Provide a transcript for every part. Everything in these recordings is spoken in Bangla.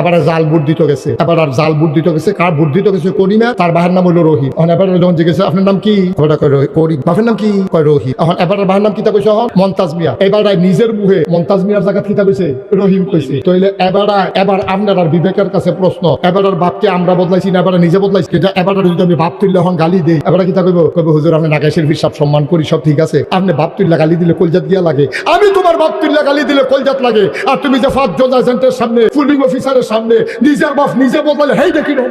এবার জাল বুট দিতে গেছে। এবার আর জাল বুট দিতে গেছে। কার বুট দিতে গেছে করিমা? তার বাহের নাম হলো রোহিত। এখন এবার যখন জিজ্ঞেস, আপনার নাম কি? কয় করিম। বাপের নাম কি? কয় রোহিত। এখন এবার বাহের নাম কিতা কইছে এখন? মন্তাজ মিয়া। এবার নিজের মুহে মন্তাজ মিয়ার জায়গা কিতা কইছে? রহিম কইছে। তইলে এবার এবার আপনার আর বিবেকের কাছে প্রশ্ন। এবার আর বাপকে আমরা বদলাইছি না, এবার নিজে বদলাইছি। কিন্তু এবার যদি আমি বাপ তুললে এখন গালি দেই, এবার কিতা কইব? কইব, হুজুর, আপনি নাগাইশের হিসাব সম্মান করি, সব ঠিক আছে। আপনি বাপ তুললে গালি দিলে কলজাত গিয়া লাগে। আমি তোমার বাপ তুললে গালি দিলে কলজাত লাগে। আর তুমি যে ফার্স্ট জজ এজেন্টের সামনে ফুলিং অফিসারের সামনে নিজের বাপ নিজে বদলালে হেই দেখি না।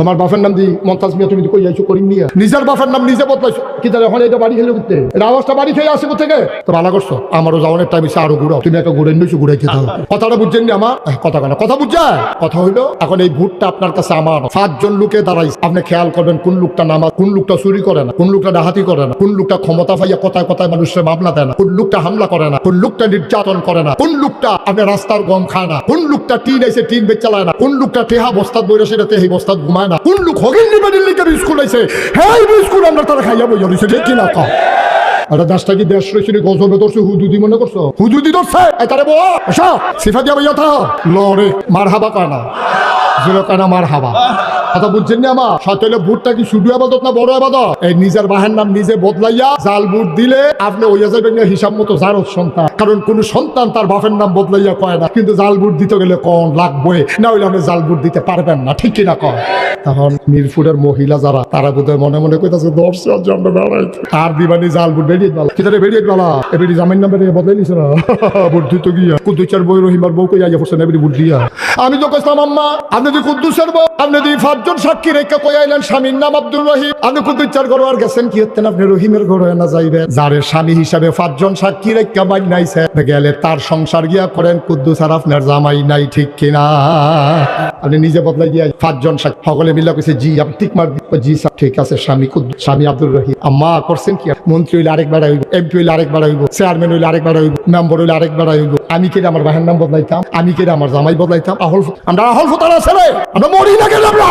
তোমার বাপের নাম দি মমতাজ মিয়া তুমি কই যাইছো করিম মিয়া। নিজের বাপের নাম নিজে বদলাইছো। কি তাহলে এখন এটা বাড়ি খেলে উঠতে। এটা আওয়াজটা বাড়ি খেয়ে আসে থেকে তো ভালো করছ? আমারও যাওয়ানের টাইম এসে আরও ঘুরাও। তুমি একটা ঘুরে নিয়েছো ঘুরে খেতে কথাটা বুঝছেন নি আমার? কথা কেন কথা বুঝছে? কথা হইল, এখন এই ভোটটা আপনার কাছে আমার। পাঁচজন লোকে দাঁড়াইছে। আপনি খেয়াল করবেন কোন লোকটা নামাজ, কোন লোকটা চুরি করে না, কোন লোকটা ডাহাতি করে না, কোন লোকটা ক্ষমতা পাইয়া কথায় কথায় মানুষের মামলা দেয় না, কোন লোকটা হামলা করে না, কোন লোকটা নির্যাতন করে না, কোন লোকটা আপনি রাস্তার গম খায় না, কোন লোকটা টিন এসে টিন বেচ চালায় না, কোন লোকটা টেহা বস্তাত বইরে সেটা তেহি বস্তাত ঘুমায় না লোক হগিন নিবেদিন লিখে স্কুল আছে হ্যাঁ স্কুল আমরা তারা খাইয়া বইয়া রয়েছে ঠিক কিনা কো আরে দেশটা কি দেশ রয়েছে গজবে ধরছে, হুদুদি মনে করছ? হুদুদি ধরছে? তারে বো আসা সিফা দিয়া বইয়া থা লরে মার হাবা কানা জিরো কানা মার হাবা কথা বুঝছেন না কি শুধু আবাদত না বড় আবাদত? এই নিজের নাম নিজে বদলাইয়া জাল দিলে আপনি ওই না হিসাব মতো জারত সন্তান। কারণ কোন সন্তান তার বাপের নাম বদলাইয়া কয় না। কিন্তু জাল দিতে গেলে কন লাগবে? না হইলে আপনি জাল দিতে পারবেন না, ঠিক কিনা কন? তখন মিরপুরের মহিলা যারা, তারা বোধহয় মনে মনে কইতাছে দর্শক আর দিবানি জাল বেরিয়ে বালা কিতারে বেরিয়ে বালা এবারে জামাইন নাম্বার বদলাই নিছে না? গিয়া। বই রহিমার বউ কই আইয়া পড়ছে না এবারে বুট দিয়া। আমি তো কইতাম আম্মা, আপনি দি কুদ্দুসের বউ, আপনি দি পাঁচজন সাক্ষী রেখে কই আইলেন? স্বামীর নাম আব্দুল রহিম। আপনি কুদ্দুচার ঘর আর গেছেন কি হতেন আপনি রহিমের ঘরে না যাইবেন। যারে স্বামী হিসাবে পাঁচজন সাক্ষী রেখে মাই নাইছে গেলে তার সংসার গিয়া করেন, কুদ্দুস আর আপনার জামাই নাই ঠিক কিনা? আপনি নিজে বদলাই দিয়া পাঁচজন সাক্ষী। সকলে মিলে কইছে, জি, আপনি ঠিক মার জি, স্যার, ঠিক আছে, স্বামী কুদ্দুস স্বামী আব্দুল রহিম। আম্মা, করছেন কি? মন্ত্রী হইলে আরেকবার হইব, এমপি হইলে আরেকবার হইব, চেয়ারম্যান হইলে আরেকবার হইব, মেম্বার হইলে আরেকবার হইব। আমি কেটে আমার বাহের নাম বদলাইতাম? আমি কেটে আমার জামাই বদলাইতাম? আহল আমরা আহল ফোতারা ছেলে আমরা মরি না গেলে আমরা?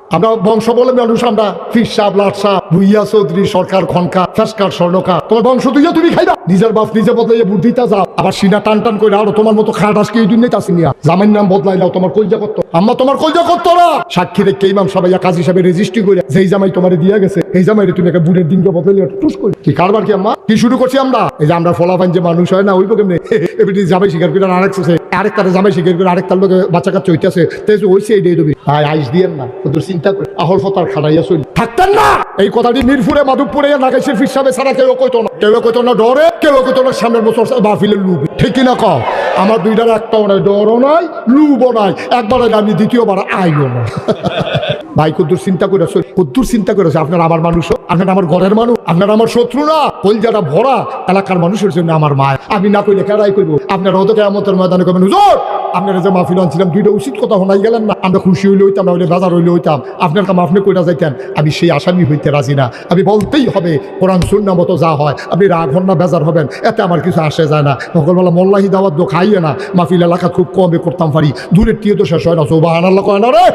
আমরা বংশ বলে মানুষ, আমরা ফির সাহ লাট সাহ ভুইয়া, চৌধুরী, সরকার, খনকা, ফেসকার স্বর্ণকা তোমার বংশ তুইয়া তুমি খাইবা। নিজের বাপ নিজে বদলাইয়া বুদ্ধিটা যাও আবার সিনা টান টান করে আরও তোমার মতো খাট আজকে এই দুনিয়াতে আসিনি জামাইর নাম বদলাইলাও তোমার কলজা করতো। আম্মা, তোমার কলজা করতো না। সাক্ষী রেখে ইমাম সবাই কাজ হিসাবে রেজিস্ট্রি করে যেই জামাই তোমার দিয়া গেছে, এই জামাই তুমি একটা বুড়ের দিনকে বদলাইলে টুস করে কি কারবার কি আম্মা? কি শুরু করছি আমরা? এই যে আমরা ফলাফান যে মানুষ হয় না ওই কেমনে? এবার জামাই শিকার করে আরেক আরেক তারা জামাই শিকার করে আরেক তার লোকে বাচ্চা কাচ্চা হইতেছে। তাই ওইসে এই দিয়ে দেবে আইস দিয়েন না। তোর চিন্তা করে আহল ফতার চলি। থাকতেন না। এই কথাটি মিরপুরে, মাধবপুরে নাগেশের ফিসাবে ছাড়া কেউ কইতো না। কেউ কইতো না ডরে, কেউ কইতো না সামনের বছর বাফিলের লুব। ঠিক কিনা কও? আমার দুইটার একটাও নাই, ডরও নাই, লুবও নাই। একবার আমি দ্বিতীয়বার আইও না। ভাই, কুদ্দুর চিন্তা করেছে কুদ্দুর চিন্তা করেছে আপনার আমার মানুষ আপনার আমার ঘরের মানুষ, আপনার আমার শত্রু না। কলজাটা ভরা, এলাকার মানুষের জন্য আমার মায়। আমি না কইলে কেরাই করব আপনার হয়তো কেমতের ময়দানে করবেন আপনারা যে মাহফিল আনছিলাম, দুইটা উচিত কথা শোনাই গেলেন না। আমরা খুশি হইলে হইতাম, না হইলে বাজার হইলে হইতাম। আপনার কাম আপনি কইরা যাইতেন, আমি সেই আসামি হইতে রাজি না। আমি বলতেই হবে, কোরআন সুন্না মতো যা হয়, আপনি রাগ হন না, বেজার হবেন। এতে আমার কিছু আসে যায় না। সকালবেলা মোল্লাহি দাওয়াত দো খাইয়ে না। মাহফিল এলাকা খুব কমে করতাম পারি দূরের টিয়ে তো শেষ হয় না। সৌবাহান আল্লাহ কয় না রে?